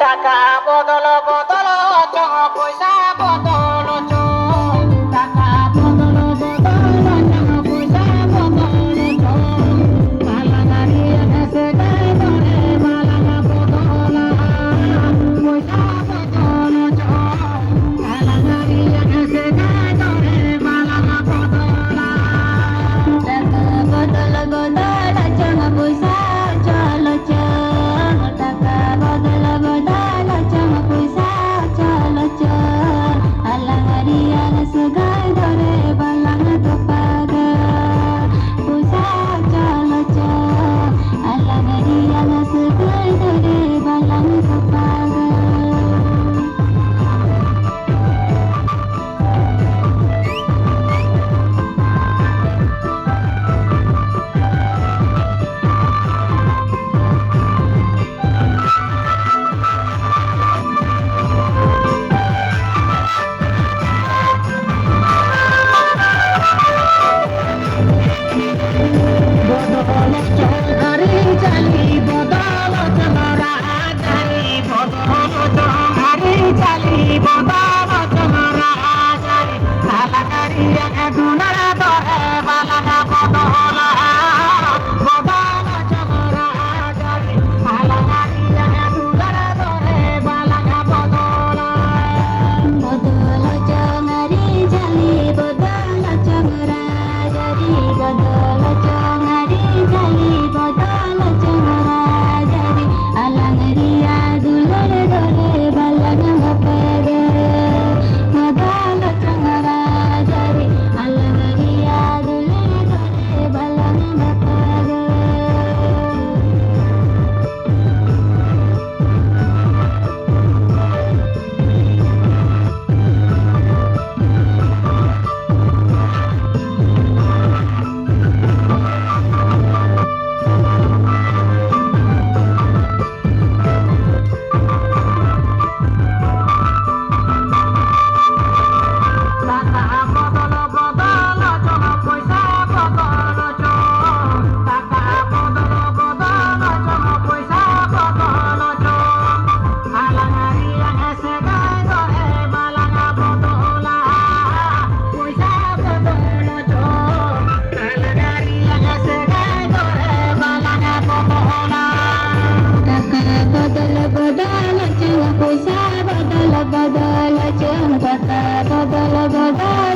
টাকা বদল বদল পয়সা বদল another पूजा बदल बदल चंपता बदल बदल